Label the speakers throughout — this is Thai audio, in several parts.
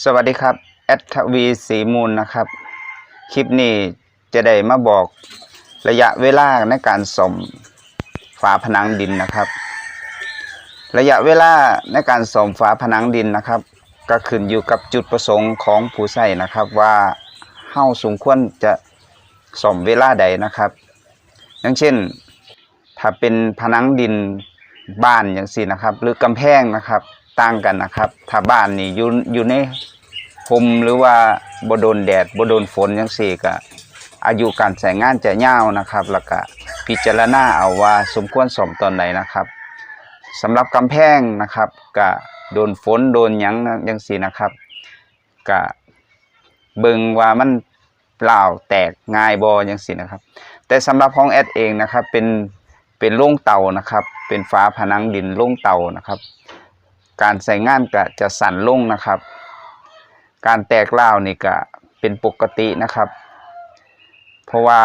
Speaker 1: สวัสดีครับแอดทวีสีมูลนะครับ คลิปนี้จะได้มาบอกระยะเวลาในการส่อมฝาผนังดินนะครับ ระยะเวลาในการส่อมฝาผนังดินนะครับ ก็ขึ้นอยู่กับจุดประสงค์ของผู้ใช้นะครับว่าเฮ้าสมควรจะส่อมเวลาใดนะครับ อย่างเช่น ถ้าเป็นผนังดินบ้านอย่างสี่นะครับ หรือกำแพงนะครับ ต่างกันนะครับ ถ้าบ้านนี่อยู่อยู่ในพมหรือว่าบโดนแดดบโดนฝนย่างสี่ก็อายุการใช้งานจะยาวนะครับแล้วก็พิจารณาเอาว่าสมควรสมตอนไหนนะครับสำหรับกำแพงนะครับก็โดนฝนโดนยังย่างสี่นะครับก็เบิ่งว่ามันเปล่าแตกง่ายบออย่างสี่นะครับ แต่สำหรับห้องแอดเองนะครับเป็นเป็นโล่งเตานะครับ เป็นฟ้าผนังดินโล่งเตานะครับ การใส่งานก็จะสั่นลงนะครับ การแตกเล่านี่ก็เป็นปกตินะครับ เพราะว่า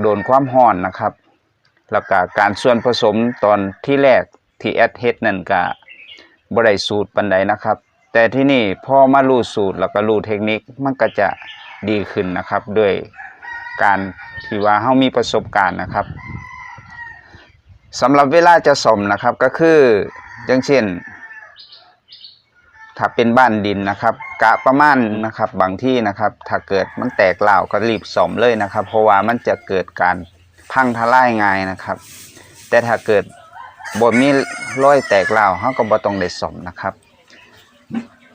Speaker 1: โดนความร้อนนะครับ แล้วก็การส่วนผสมตอนที่แรกที่แอดเฮดนั่นก็บ่ได้สูตรปานใดนะครับ แต่ที่นี่พอมารู้สูตรแล้วก็รู้เทคนิคมันก็จะดีขึ้นนะครับ ด้วยการที่ว่าเฮามีประสบการณ์นะครับสำหรับเวลาจะสมนะครับก็คืออย่างเช่น ถ้าเป็นบ้านดินนะครับ กะประมาณนะครับบางที่นะครับ ถ้าเกิดมันแตกเหล่าก็รีบสมเลยนะครับ เพราะว่ามันจะเกิดการพังทลายง่ายนะครับ แต่ถ้าเกิดบ่มีร้อยแตกเหล่าเขาก็บ่ต้องได้สมนะครับ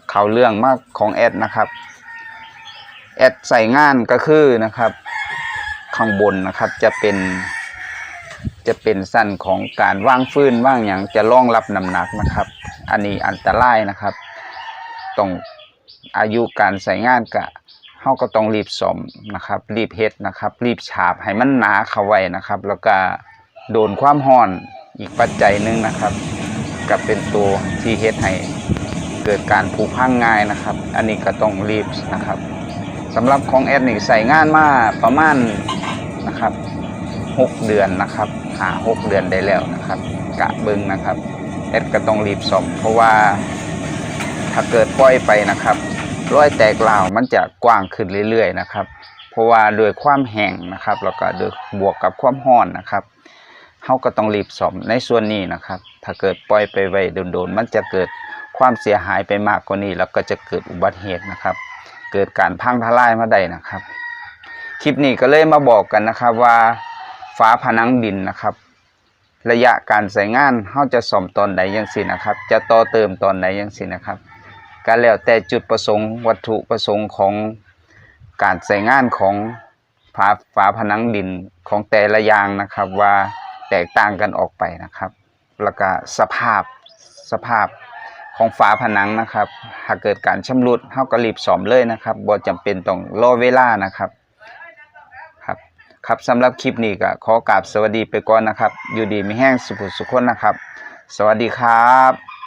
Speaker 1: เขาเรื่องมากของแอดนะครับแอดใส่งานก็คือนะครับข้างบนนะครับจะเป็นจะเป็นสั้นของการว่างฟื้นว่างอย่างจะรองรับน้ำหนักนะครับ อันนี้อันตรายนะครับ ต้องอายุการใส่งานกะเฮาก็ต้องรีบสมนะครับ รีบเฮ็ดนะครับ รีบฉาบให้มันหนาเข้าไว้นะครับ แล้วก็โดนความร้อนอีกปัจจัยหนึ่งนะครับก็เป็นตัวที่เฮ็ดให้เกิดการผุพังง่ายนะครับ อันนี้ก็ต้องรีบนะครับสำหรับของแอดนี่ใส่งานมาประมาณนะครับหกเดือนนะครับหาหกเดือนได้แล้วนะครับ กะเบิงนะครับเอ็ดก็ต้องรีบซ่อมเพราะว่า ถ้าเกิดปล่อยไปนะครับรอยแตกเหล่ามันจะกว้างขึ้นเรื่อยๆนะครับ เพราะว่าโดวยความแห้งนะครับแล้วก็โดยบวกกับความร้อนนะครับเฮาก็ต้องรีบซ่อมในส่วนนี้นะครับ ถ้าเกิดปล่อยไปไว้โดนๆมันจะเกิดความเสียหายไปมากกว่านี้ แล้วก็จะเกิดอุบัติเหตุนะครับ เกิดการพังทลายมาได้นะครับ คลิปนี้ก็เลยมาบอกกันนะครับว่าฝาผนังดินนะครับ ระยะการใส่งานเฮาจะซ่อมตอนใดยังสินะครับ จะต่อเติมตอนใดยังสินะครับ ก็แล้วแต่จุดประสงค์วัตถุประสงค์ของการใส่งานของฝาฝาผนังดินของแต่ละอย่างนะครับว่าแตกต่างกันออกไปนะครับ แล้วก็สภาพสภาพของฝาผนังนะครับ หากเกิดการชำรุดเฮาก็รีบซ่อมเลยนะครับบ่จำเป็นต้องรอเวลานะครับครับ ครับสำหรับคลิปนี้ก็ขอกราบสวัสดีไปก่อนนะครับ อยู่ดีมีแห้งสุขสุขคนนะครับ สวัสดีครับ